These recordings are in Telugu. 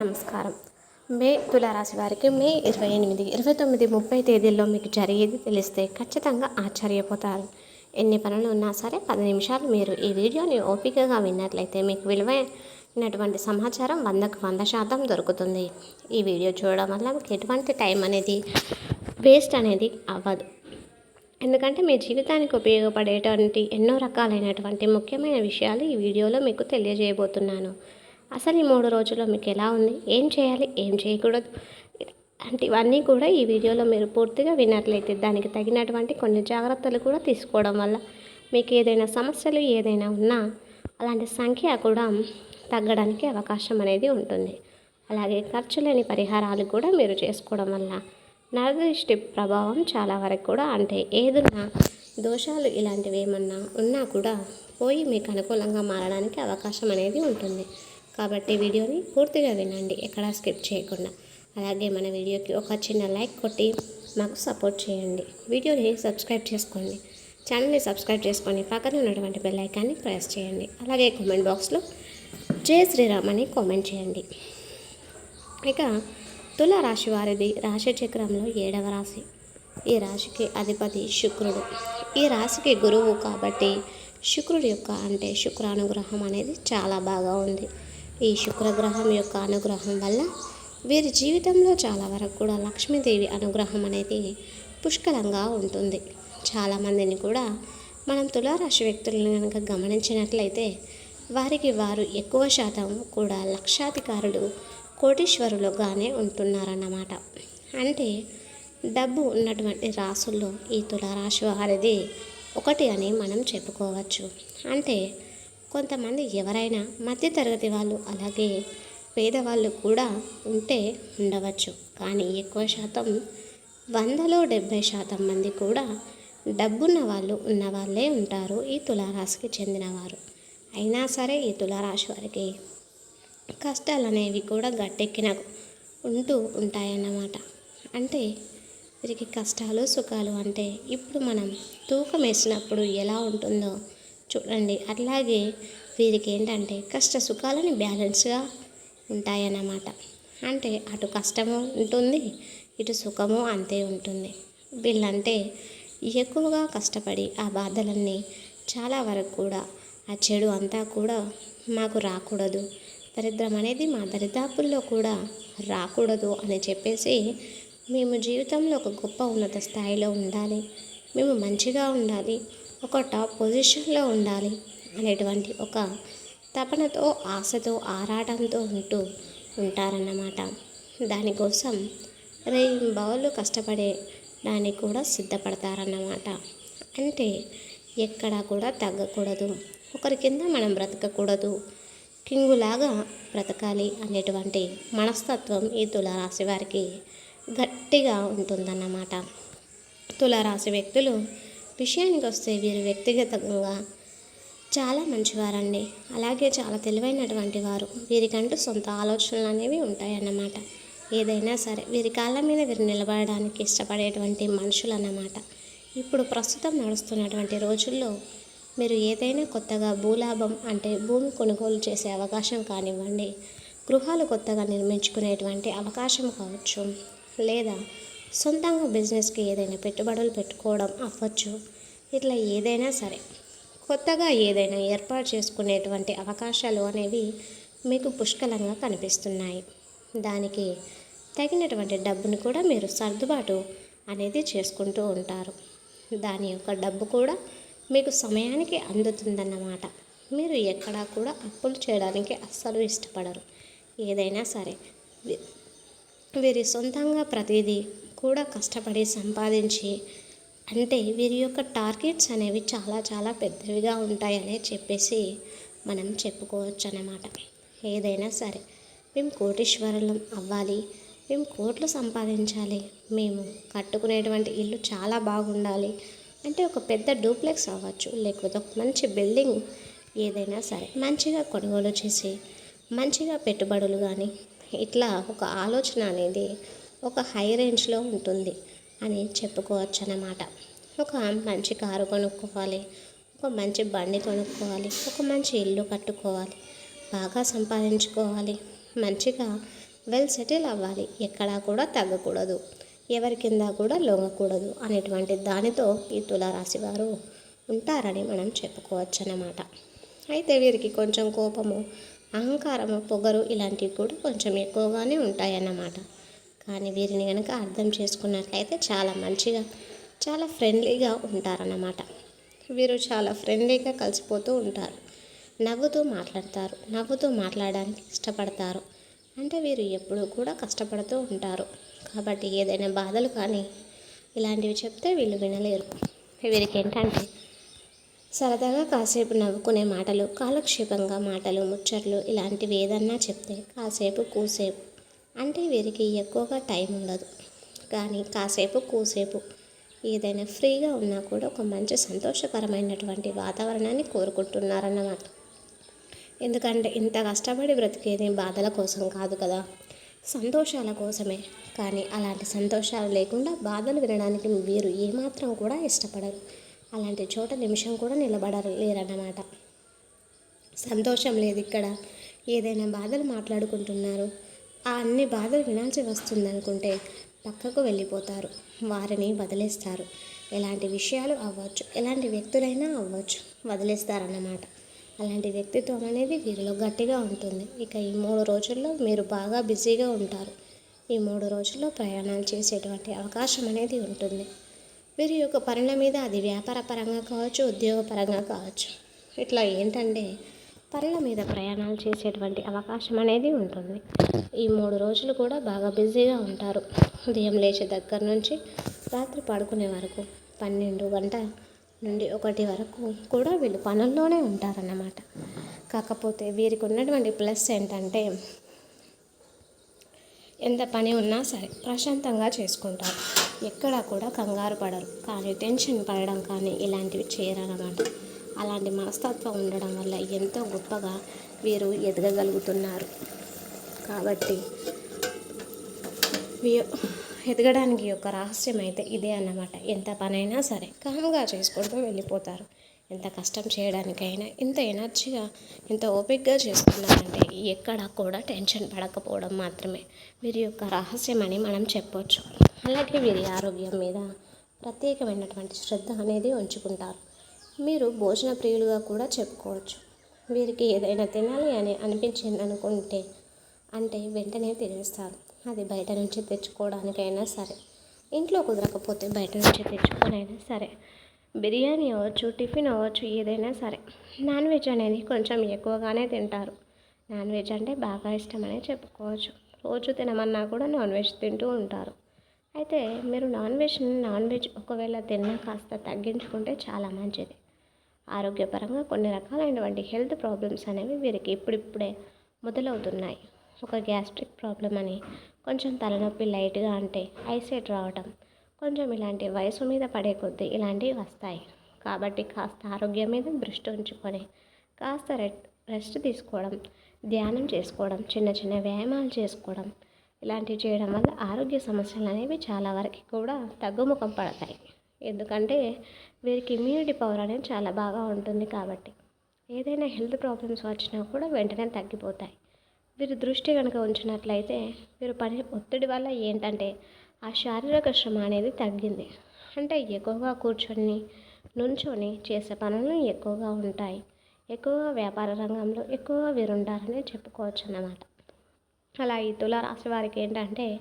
నమస్కారం. మే తులారాశి వారికి మే ఇరవై ఎనిమిది ఇరవై తొమ్మిది ముప్పై తేదీల్లో మీకు జరిగేది తెలిస్తే ఖచ్చితంగా ఆశ్చర్యపోతారు. ఎన్ని పనులు ఉన్నా సరే పది నిమిషాలు మీరు ఈ వీడియోని ఓపికగా విన్నట్లయితే మీకు విలువైనటువంటి సమాచారం వందకు వంద శాతం దొరుకుతుంది. ఈ వీడియో చూడడం వల్ల మీకు ఎటువంటి టైం అనేది వేస్ట్ అనేది అవ్వదు. ఎందుకంటే మీ జీవితానికి ఉపయోగపడేటువంటి ఎన్నో రకాలైనటువంటి ముఖ్యమైన విషయాలు ఈ వీడియోలో మీకు తెలియజేయబోతున్నాను. అసలు ఈ మూడు రోజుల్లో మీకు ఎలా ఉంది? ఏం చేయాలి? ఏం చేయకూడదు? అంటే ఇవన్నీ కూడా ఈ వీడియోలో మీరు పూర్తిగా విన్నట్లయితే దానికి తగినటువంటి కొన్ని జాగ్రత్తలు కూడా తీసుకోవడం వల్ల మీకు ఏదైనా సమస్యలు ఏదైనా ఉన్నా అలాంటి సంఖ్య కూడా తగ్గడానికి అవకాశం అనేది ఉంటుంది. అలాగే ఖర్చు లేని పరిహారాలు కూడా మీరు చేసుకోవడం వల్ల నరదృష్టి ప్రభావం చాలా వరకు కూడా అంటే ఏదన్నా దోషాలు ఇలాంటివి ఏమన్నా ఉన్నా కూడా పోయి మీకు అనుకూలంగా మారడానికి అవకాశం అనేది ఉంటుంది. కాబట్టి వీడియోని పూర్తిగా వినండి ఎక్కడా స్కిప్ చేయకుండా. అలాగే మన వీడియోకి ఒక చిన్న లైక్ కొట్టి మాకు సపోర్ట్ చేయండి. వీడియోని సబ్స్క్రైబ్ చేసుకోండి. ఛానల్ని సబ్స్క్రైబ్ చేసుకొని పక్కన ఉన్నటువంటి బెల్ ఐకాన్ని ప్రెస్ చేయండి. అలాగే కామెంట్ బాక్స్లో జై శ్రీరామ్ అని కామెంట్ చేయండి. ఇక తుల రాశి వారిది రాశి చక్రంలో ఏడవ రాశి. ఈ రాశికి అధిపతి శుక్రుడు. ఈ రాశికి గురువు కాబట్టి శుక్రుడి యొక్క అంటే శుక్రానుగ్రహం అనేది చాలా బాగా ఉంది. ఈ శుక్రగ్రహం యొక్క అనుగ్రహం వల్ల వీరి జీవితంలో చాలా వరకు కూడా లక్ష్మీదేవి అనుగ్రహం అనేది పుష్కలంగా ఉంటుంది. చాలామందిని కూడా మనం తులారాశి వ్యక్తులను కనుక గమనించినట్లయితే వారికి వారు ఎక్కువ శాతం కూడా లక్షాధికారులు కోటీశ్వరులుగానే ఉంటున్నారన్నమాట. అంటే డబ్బు ఉన్నటువంటి రాసుల్లో ఈ తులారాశి వారిది ఒకటి అని మనం చెప్పుకోవచ్చు. అంటే కొంతమంది ఎవరైనా మధ్యతరగతి వాళ్ళు అలాగే పేదవాళ్ళు కూడా ఉంటే ఉండవచ్చు. కానీ ఎక్కువ శాతం వందలో డెబ్భై శాతం మంది కూడా డబ్బున్న వాళ్ళు ఉన్న వాళ్ళే ఉంటారు ఈ తులారాశికి చెందినవారు. అయినా సరే ఈ తులారాశి వారికి కష్టాలు అనేవి కూడా గట్టెక్కిన ఉంటూ ఉంటాయన్నమాట. అంటే వీరికి కష్టాలు సుఖాలు అంటే ఇప్పుడు మనం తూకం వేసినప్పుడు ఎలా ఉంటుందో చూడండి. అట్లాగే వీరికి ఏంటంటే కష్ట సుఖాలని బ్యాలెన్స్గా ఉంటాయన్నమాట. అంటే అటు కష్టము ఉంటుంది ఇటు సుఖము అంతే ఉంటుంది. వీళ్ళంటే ఎక్కువగా కష్టపడి ఆ బాధలన్నీ చాలా వరకు కూడా ఆ చెడు అంతా కూడా మాకు రాకూడదు. దరిద్రం అనేది మా దరిదాపుల్లో కూడా రాకూడదు అని చెప్పేసి మేము జీవితంలో ఒక గొప్ప ఉన్నత స్థాయిలో ఉండాలి. మేము మంచిగా ఉండాలి. ఒక టాప్ పొజిషన్లో ఉండాలి అనేటువంటి ఒక తపనతో ఆశతో ఆరాటంతో ఉంటూ ఉంటారన్నమాట. దానికోసం బావులు కష్టపడే దానికి కూడా సిద్ధపడతారన్నమాట. అంటే ఎక్కడా కూడా తగ్గకూడదు. ఒకరి కింద మనం బ్రతకకూడదు. కింగులాగా బ్రతకాలి అనేటువంటి మనస్తత్వం ఈ తులారాశి వారికి గట్టిగా ఉంటుందన్నమాట. తులారాశి వ్యక్తులు విషయానికి వస్తే వీరు వ్యక్తిగతంగా చాలా మంచివారండి. అలాగే చాలా తెలివైనటువంటి వారు. వీరికంటూ సొంత ఆలోచనలు అనేవి ఉంటాయన్నమాట. ఏదైనా సరే వీరి కాళ్ళ మీద వీరు నిలబడడానికి ఇష్టపడేటువంటి మనుషులు అన్నమాట ఇప్పుడు ప్రస్తుతం నడుస్తున్నటువంటి రోజుల్లో మీరు ఏదైనా కొత్తగా భూలాభం అంటే భూమి కొనుగోలు చేసే అవకాశం కానివ్వండి గృహాలు కొత్తగా నిర్మించుకునేటువంటి అవకాశం కావచ్చు. లేదా సొంతంగా బిజినెస్కి ఏదైనా పెట్టుబడులు పెట్టుకోవడం అవ్వచ్చు. ఇట్లా ఏదైనా సరే. కొత్తగా ఏదైనా ఏర్పాటు చేసుకునేటువంటి అవకాశాలు అనేవి మీకు పుష్కలంగా కనిపిస్తున్నాయి. దానికి తగినటువంటి డబ్బును కూడా మీరు సర్దుబాటు అనేది చేసుకుంటూ ఉంటారు. దాని యొక్క డబ్బు కూడా మీకు సమయానికి అందుతుందన్నమాట. మీరు ఎక్కడా కూడా అప్పులు చేయడానికి అస్సలు ఇష్టపడరు. ఏదైనా సరే. వీరి సొంతంగా ప్రతిదీ కూడా కష్టపడి సంపాదించి అంటే వీరి యొక్క టార్గెట్స్ అనేవి చాలా చాలా పెద్దవిగా ఉంటాయని చెప్పేసి మనం చెప్పుకోవచ్చు అన్నమాట ఏదైనా సరే మేము కోటీశ్వరులం అవ్వాలి మేము కోట్లు సంపాదించాలి మేము కట్టుకునేటువంటి ఇల్లు చాలా బాగుండాలి అంటే ఒక పెద్ద డూప్లెక్స్ అవ్వచ్చు లేకపోతే ఒక మంచి బిల్డింగ్ ఏదైనా సరే మంచిగా కొనుగోలు చేసి మంచిగా పెట్టుబడులు కానీ ఇట్లా ఒక ఆలోచన అనేది ఒక హై రేంజ్లో ఉంటుంది అని చెప్పుకోవచ్చు అన్నమాట ఒక మంచి కారు కొనుక్కోవాలి ఒక మంచి బండి కొనుక్కోవాలి ఒక మంచి ఇల్లు కట్టుకోవాలి బాగా సంపాదించుకోవాలి మంచిగా వెల్ సెటిల్ అవ్వాలి. ఎక్కడా కూడా తగ్గకూడదు ఎవరి కింద కూడా లొంగకూడదు అనేటువంటి దానితో ఈ తులారాశి వారు ఉంటారని మనం చెప్పుకోవచ్చు అన్నమాట అయితే వీరికి కొంచెం కోపము అహంకారము పొగరు ఇలాంటివి కూడా కొంచెం ఎక్కువగానే ఉంటాయన్నమాట. కానీ వీరిని కనుక అర్థం చేసుకున్నట్లయితే చాలా మంచిగా చాలా ఫ్రెండ్లీగా ఉంటారన్నమాట. వీరు చాలా ఫ్రెండ్లీగా కలిసిపోతూ ఉంటారు. నవ్వుతూ మాట్లాడతారు. నవ్వుతూ మాట్లాడడానికి ఇష్టపడతారు. అంటే వీరు ఎప్పుడూ కూడా కష్టపడుతూ ఉంటారు. కాబట్టి ఏదైనా బాధలు కానీ ఇలాంటివి చెప్తే వీళ్ళు వినలేరు. వీరికి ఏంటంటే సరదాగా కాసేపు నవ్వుకునే మాటలు కాలక్షేపంగా మాటలు ముచ్చట్లు ఇలాంటివి ఏదన్నా చెప్తే కాసేపు కూసేపు అంటే వీరికి ఎక్కువగా టైం ఉండదు. కానీ కాసేపు కూసేపు ఏదైనా ఫ్రీగా ఉన్నా కూడా ఒక మంచి సంతోషకరమైనటువంటి వాతావరణాన్ని కోరుకుంటున్నారన్నమాట. ఎందుకంటే ఇంత కష్టపడి బ్రతికేది బాధల కోసం కాదు కదా. సంతోషాల కోసమే. కానీ అలాంటి సంతోషాలు లేకుండా బాధలు వినడానికి వీరు ఏమాత్రం కూడా ఇష్టపడరు. అలాంటి చోట నిమిషం కూడా నిలబడరు లేరన్నమాట. సంతోషం లేదు ఇక్కడ. ఏదైనా బాధలు మాట్లాడుకుంటున్నారు. ఆ అన్ని బాధలు వినాల్సి వస్తుందనుకుంటే పక్కకు వెళ్ళిపోతారు. వారిని వదిలేస్తారు. ఎలాంటి విషయాలు అవ్వచ్చు ఎలాంటి వ్యక్తులైనా అవ్వచ్చు వదిలేస్తారన్నమాట. అలాంటి వ్యక్తిత్వం అనేది వీరిలో గట్టిగా ఉంటుంది. ఇక ఈ మూడు రోజుల్లో మీరు బాగా బిజీగా ఉంటారు. ఈ మూడు రోజుల్లో ప్రయాణాలు చేసేటువంటి అవకాశం అనేది ఉంటుంది. వీరి యొక్క పనుల మీద అది వ్యాపార పరంగా కావచ్చు ఉద్యోగపరంగా కావచ్చు. ఇట్లా ఏంటంటే పనుల మీద ప్రయాణాలు చేసేటువంటి అవకాశం అనేది ఉంటుంది. ఈ మూడు రోజులు కూడా బాగా బిజీగా ఉంటారు. ఉదయం లేచే దగ్గర నుంచి రాత్రి పడుకునే వరకు పన్నెండు గంట నుండి ఒకటి వరకు కూడా వీళ్ళు పనుల్లోనే ఉంటారన్నమాట. కాకపోతే వీరికి ఉన్నటువంటి ప్లస్ ఏంటంటే ఎంత పని ఉన్నా సరే ప్రశాంతంగా చేసుకుంటారు. ఎక్కడా కూడా కంగారు పడరు. కానీ టెన్షన్ పడడం కానీ ఇలాంటివి చేయరన్నమాట. అలాంటి మనస్తత్వం ఉండడం వల్ల ఎంతో గొప్పగా వీరు ఎదగగలుగుతున్నారు. కాబట్టి ఎదగడానికి యొక్క రహస్యం అయితే ఇదే అన్నమాట. ఎంత పనైనా సరే కామ్గా చేసుకుంటూ వెళ్ళిపోతారు. ఎంత కష్టం చేయడానికైనా ఇంత ఎనర్జీగా ఎంత ఓపిక్గా చేసుకున్నారంటే ఎక్కడ కూడా టెన్షన్ పడకపోవడం మాత్రమే వీరి యొక్క రహస్యం అని మనం చెప్పొచ్చు. అలాగే వీరి ఆరోగ్యం మీద ప్రత్యేకమైనటువంటి శ్రద్ధ అనేది ఉంచుకుంటారు. మీరు భోజన ప్రియులుగా కూడా చెప్పుకోవచ్చు. వీరికి ఏదైనా తినాలి అని అనిపించింది అనుకుంటే అంటే వెంటనే తినేస్తారు. అది బయట నుంచి తెచ్చుకోవడానికైనా సరే ఇంట్లో కుదరకపోతే బయట నుంచి తెచ్చుకోనైనా సరే బిర్యానీ అవ్వచ్చు టిఫిన్ అవ్వచ్చు ఏదైనా సరే నాన్ వెజ్ అనేది కొంచెం ఎక్కువగానే తింటారు. నాన్ వెజ్ అంటే బాగా ఇష్టమనే చెప్పుకోవచ్చు. రోజు తినమన్నా కూడా నాన్ వెజ్ తింటూ ఉంటారు. అయితే మీరు నాన్ వెజ్ నాన్ వెజ్ ఒకవేళ తిన్నా కాస్త తగ్గించుకుంటే చాలా మంచిది. ఆరోగ్యపరంగా కొన్ని రకాలైనటువంటి హెల్త్ ప్రాబ్లమ్స్ అనేవి వీరికి ఇప్పుడిప్పుడే మొదలవుతున్నాయి. ఒక గ్యాస్ట్రిక్ ప్రాబ్లం అని కొంచెం తలనొప్పి లైట్గా అంటే ఐసెట్ రావటం కొంచెం ఇలాంటి వయసు మీద పడే కొద్దీ ఇలాంటివి వస్తాయి. కాబట్టి కాస్త ఆరోగ్యం మీద దృష్టి ఉంచుకొని కాస్త రెట్ రెస్ట్ తీసుకోవడం ధ్యానం చేసుకోవడం చిన్న చిన్న వ్యాయామాలు చేసుకోవడం ఇలాంటివి చేయడం వల్ల ఆరోగ్య సమస్యలు అనేవి చాలా వరకు కూడా తగ్గుముఖం పడతాయి. ఎందుకంటే వీరికి ఇమ్యూనిటీ పవర్ అనేది చాలా బాగా ఉంటుంది కాబట్టి ఏదైనా హెల్త్ ప్రాబ్లమ్స్ వచ్చినా కూడా వెంటనే తగ్గిపోతాయి. వీరు దృష్టి కనుక ఉంచినట్లయితే వీరు పని ఒత్తిడి వల్ల ఏంటంటే ఆ శారీరక శ్రమ అనేది తగ్గింది. అంటే ఎక్కువగా కూర్చొని నుంచొని చేసే పనులు ఎక్కువగా ఉంటాయి. ఎక్కువగా వ్యాపార రంగంలో ఎక్కువగా వీరు చెప్పుకోవచ్చు అన్నమాట అలా ఈ తులారాశి వారికి ఏంటంటే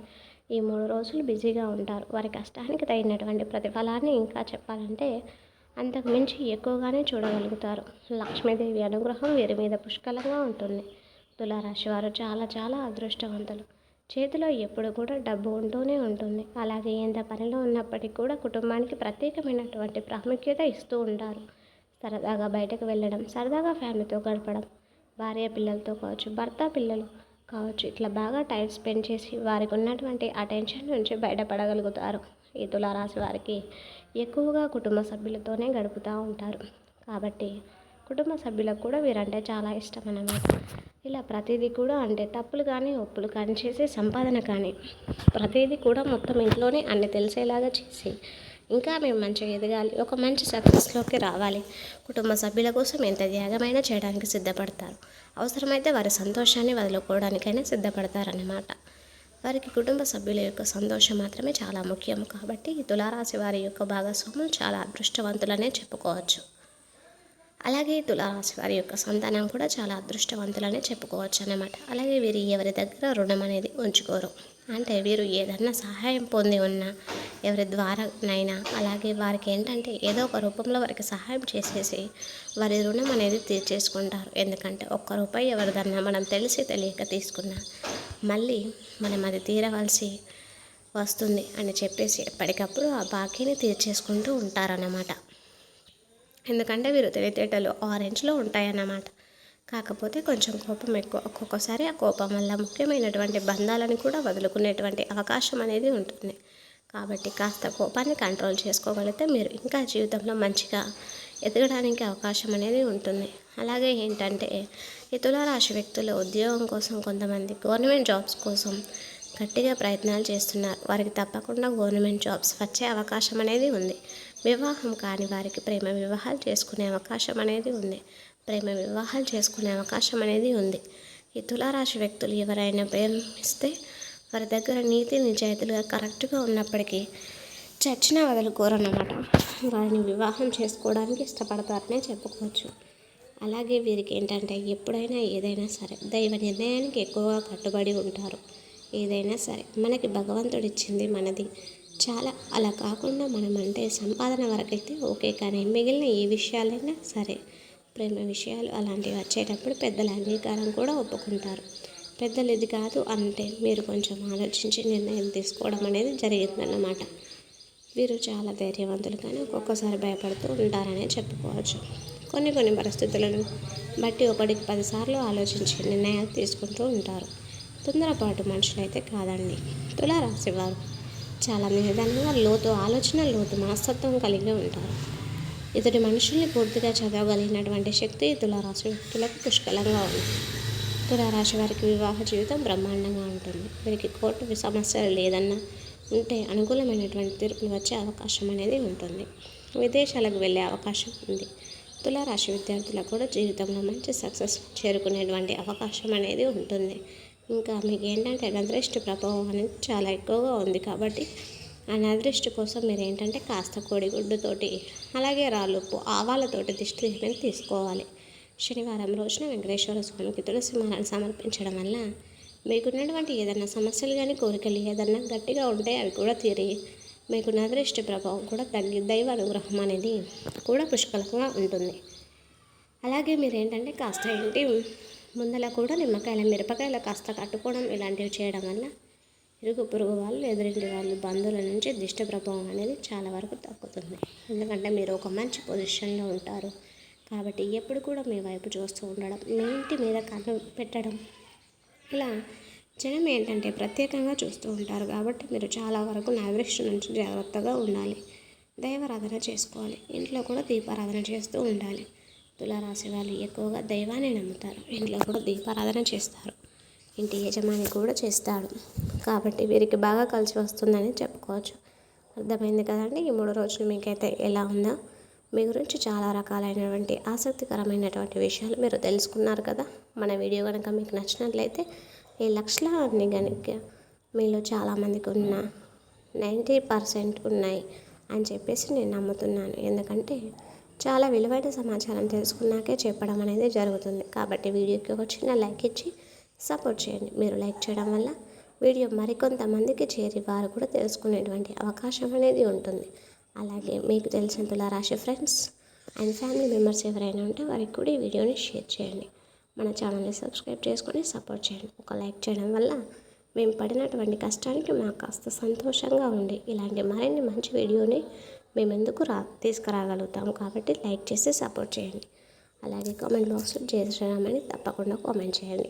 ఈ మూడు రోజులు బిజీగా ఉంటారు. వారి కష్టానికి తగినటువంటి ప్రతిఫలాన్ని ఇంకా చెప్పాలంటే అంతకు మించి ఎక్కువగానే చూడగలుగుతారు. లక్ష్మీదేవి అనుగ్రహం వీరి మీద పుష్కలంగా ఉంటుంది. తులారాశి వారు చాలా చాలా అదృష్టవంతులు. చేతిలో ఎప్పుడు కూడా డబ్బు ఉంటూనే ఉంటుంది. అలాగే ఎంత పనిలో ఉన్నప్పటికీ కూడా కుటుంబానికి ప్రత్యేకమైనటువంటి ప్రాముఖ్యత ఇస్తూ ఉంటారు. సరదాగా బయటకు వెళ్ళడం సరదాగా ఫ్యామిలీతో గడపడం భార్య పిల్లలతో కావచ్చు భర్త పిల్లలు కావచ్చు. ఇట్లా బాగా టైం స్పెండ్ చేసి వారికి ఉన్నటువంటి అటెన్షన్ నుంచి బయటపడగలుగుతారు. ఈ తులారాశి వారికి ఎక్కువగా కుటుంబ సభ్యులతోనే గడుపుతూ ఉంటారు. కాబట్టి కుటుంబ సభ్యులకు కూడా వీరంటే చాలా ఇష్టం అన్నమాట ఇలా ప్రతిదీ కూడా అంటే తప్పులు కానీ ఒప్పులు కానీ చేసే సంపాదన కానీ ప్రతిదీ కూడా మొత్తం ఇంట్లోనే అన్ని తెలిసేలాగా చేసి ఇంకా మేము మంచిగా ఎదగాలి. ఒక మంచి సక్సెస్లోకి రావాలి. కుటుంబ సభ్యుల కోసం ఎంత త్యాగమైనా చేయడానికి సిద్ధపడతారు. అవసరమైతే వారి సంతోషాన్ని వదులుకోవడానికైనా సిద్ధపడతారన్నమాట. వారికి కుటుంబ సభ్యుల యొక్క సంతోషం మాత్రమే చాలా ముఖ్యం. కాబట్టి ఈ తులారాశి వారి యొక్క భాగస్వాములు చాలా అదృష్టవంతులనే చెప్పుకోవచ్చు. అలాగే తులారాశి వారి యొక్క సంతానం కూడా చాలా అదృష్టవంతులనే చెప్పుకోవచ్చు అన్నమాట అలాగే వీరు ఎవరి దగ్గర రుణం అనేది ఉంచుకోరు. అంటే వీరు ఏదన్నా సహాయం పొంది ఉన్నా ఎవరి ద్వారానైనా అలాగే వారికి ఏంటంటే ఏదో ఒక రూపంలో వారికి సహాయం చేసేసి వారి రుణం అనేది తీర్చేసుకుంటారు. ఎందుకంటే ఒక్క రూపాయి ఎవరిదన్నా మనం తెలిసి తెలియక తీసుకున్నా మళ్ళీ మనం అది తీరవలసి వస్తుంది అని చెప్పేసి ఎప్పటికప్పుడు ఆ బాకీని తీర్చేసుకుంటూ ఉంటారన్నమాట. ఎందుకంటే వీరు తెలివితేటలు ఆరెంజ్లో ఉంటాయన్నమాట. కాకపోతే కొంచెం కోపం ఎక్కువ. ఒక్కొక్కసారి ఆ కోపం వల్ల ముఖ్యమైనటువంటి బంధాలను కూడా వదులుకునేటువంటి అవకాశం అనేది ఉంటుంది. కాబట్టి కాస్త కోపాన్ని కంట్రోల్ చేసుకోగలిగితే మీరు ఇంకా జీవితంలో మంచిగా ఎదగడానికి అవకాశం అనేది ఉంటుంది. అలాగే ఏంటంటే ఈ తులారాశి వ్యక్తులు ఉద్యోగం కోసం కొంతమంది గవర్నమెంట్ జాబ్స్ కోసం గట్టిగా ప్రయత్నాలు చేస్తున్నారు. వారికి తప్పకుండా గవర్నమెంట్ జాబ్స్ వచ్చే అవకాశం అనేది ఉంది. వివాహం కాని వారికి ప్రేమ వివాహాలు చేసుకునే అవకాశం అనేది ఉంది. ప్రేమ వివాహాలు చేసుకునే అవకాశం అనేది ఉంది. ఈ తులారాశి వ్యక్తులు ఎవరైనా ప్రేమిస్తే వారి దగ్గర నీతి నిజాయితీలుగా కరెక్ట్గా ఉన్నప్పటికీ చచ్చినా వదులుకోరన్నమాట వారిని వివాహం చేసుకోవడానికి ఇష్టపడతారనే చెప్పుకోవచ్చు. అలాగే వీరికి ఏంటంటే ఎప్పుడైనా ఏదైనా సరే దైవ నిర్ణయానికి ఎక్కువగా కట్టుబడి ఉంటారు. ఏదైనా సరే మనకి భగవంతుడు ఇచ్చింది మనది. చాలా అలా కాకుండా మనం అంటే సంపాదన వరకైతే ఓకే కానీ మిగిలిన ఏ విషయాలైనా సరే ప్రేమ విషయాలు అలాంటివి వచ్చేటప్పుడు పెద్దల అంగీకారం కూడా ఒప్పుకుంటారు. పెద్దలు ఇది కాదు అంటే మీరు కొంచెం ఆలోచించి నిర్ణయం తీసుకోవడం అనేది జరిగిందన్నమాట. వీరు చాలా ధైర్యవంతులు కానీ ఒక్కొక్కసారి భయపడుతూ ఉంటారనే చెప్పుకోవచ్చు. కొన్ని కొన్ని పరిస్థితులను బట్టి ఒకటికి పదిసార్లు ఆలోచించి నిర్ణయాలు తీసుకుంటూ ఉంటారు. తొందరపాటు మనుషులైతే కాదండి. తులారాశివారు చాలా నిదానంగా లోతు ఆలోచన లోతు మనస్తత్వం కలిగి ఉంటారు. ఇతడి మనుషుల్ని పూర్తిగా చదవగలిగినటువంటి శక్తి తులారాశి వ్యక్తులకు పుష్కలంగా ఉంది. తులారాశి వారికి వివాహ జీవితం బ్రహ్మాండంగా ఉంటుంది. వీరికి కోర్టు సమస్యలు లేదన్నా ఉంటే అనుకూలమైనటువంటి తీర్పులు వచ్చే అవకాశం అనేది ఉంటుంది. విదేశాలకు వెళ్ళే అవకాశం ఉంది. తులారాశి విద్యార్థులకు కూడా జీవితంలో మంచి సక్సెస్ చేరుకునేటువంటి అవకాశం అనేది ఉంటుంది. ఇంకా మీకు ఏంటంటే అనదృష్టి ప్రభావం అనేది చాలా ఎక్కువగా ఉంది కాబట్టి ఆ నదృష్టి కోసం మీరు ఏంటంటే కాస్త కోడిగుడ్డుతోటి అలాగే రాళ్ళుప్పు ఆవాలతోటి దిష్టి అనేది తీసుకోవాలి. శనివారం రోజున వెంకటేశ్వర స్వామికి తులసి మాలను సమర్పించడం వల్ల మీకున్నటువంటి ఏదైనా సమస్యలు కానీ కోరికలు ఏదన్నా గట్టిగా ఉంటే అవి కూడా తీరి మీకు నదృష్టి ప్రభావం కూడా తగ్గి దైవ అనుగ్రహం అనేది కూడా పుష్కలంగా ఉంటుంది. అలాగే మీరు ఏంటంటే కాస్త ఏంటి ముందల కూడా నిమ్మకాయల మిరపకాయల కాస్త కట్టుకోవడం ఇలాంటివి చేయడం వల్ల ఇరుగు పొరుగు వాళ్ళు ఎదురింటి వాళ్ళు బంధువుల నుంచి దిష్టి ప్రభావం అనేది చాలా వరకు తగ్గుతుంది. ఎందుకంటే మీరు ఒక మంచి పొజిషన్లో ఉంటారు కాబట్టి ఎప్పుడు కూడా మీ వైపు చూస్తూ ఉండడం మీ ఇంటి మీద కన్ను పెట్టడం. ఇలా జనం ఏంటంటే ప్రత్యేకంగా చూస్తూ ఉంటారు కాబట్టి మీరు చాలా వరకు నైవృష్టి నుంచి జాగ్రత్తగా ఉండాలి. దైవారాధన చేసుకోవాలి. ఇంట్లో కూడా దీపారాధన చేస్తూ ఉండాలి. తులారాశి వాళ్ళు ఎక్కువగా దైవాన్ని నమ్ముతారు. ఇంట్లో కూడా దీపారాధన చేస్తారు. ఇంటి యజమాని కూడా చేస్తాడు. కాబట్టి వీరికి బాగా కలిసి వస్తుందని చెప్పుకోవచ్చు. అర్థమైంది కదండి? ఈ మూడు రోజులు మీకైతే ఎలా ఉందో? మీ గురించి చాలా రకాలైనటువంటి ఆసక్తికరమైనటువంటి విషయాలు మీరు తెలుసుకున్నారు కదా? మన వీడియో కనుక మీకు నచ్చినట్లయితే ఈ లక్షలాన్ని కనుక మీలో చాలామందికి ఉన్న నైంటీ పర్సెంట్ ఉన్నాయి అని చెప్పేసి నేను నమ్ముతున్నాను. ఎందుకంటే చాలా విలువైన సమాచారం తెలుసుకున్నాకే చెప్పడం అనేది జరుగుతుంది. కాబట్టి వీడియోకి ఒక చిన్న లైక్ ఇచ్చి సపోర్ట్ చేయండి. మీరు లైక్ చేయడం వల్ల వీడియో మరికొంతమందికి చేరి వారు కూడా తెలుసుకునేటువంటి అవకాశం అనేది ఉంటుంది. అలాగే మీకు తెలిసిన తులారాశి ఫ్రెండ్స్ అండ్ ఫ్యామిలీ మెంబర్స్ ఎవరైనా ఉంటే వారికి కూడా ఈ వీడియోని షేర్ చేయండి. మన ఛానల్ని సబ్స్క్రైబ్ చేసుకొని సపోర్ట్ చేయండి. ఒక లైక్ చేయడం వల్ల మేము పడినటువంటి కష్టానికి మాకు కాస్త సంతోషంగా ఉండి ఇలాంటి మరిన్ని మంచి వీడియోని మేము ఎందుకు రా తీసుకురాగలుగుతాము కాబట్టి లైక్ చేసి సపోర్ట్ చేయండి. అలాగే కామెంట్ బాక్స్లో జయ శ్రీరామ్ అని తప్పకుండా కామెంట్ చేయండి.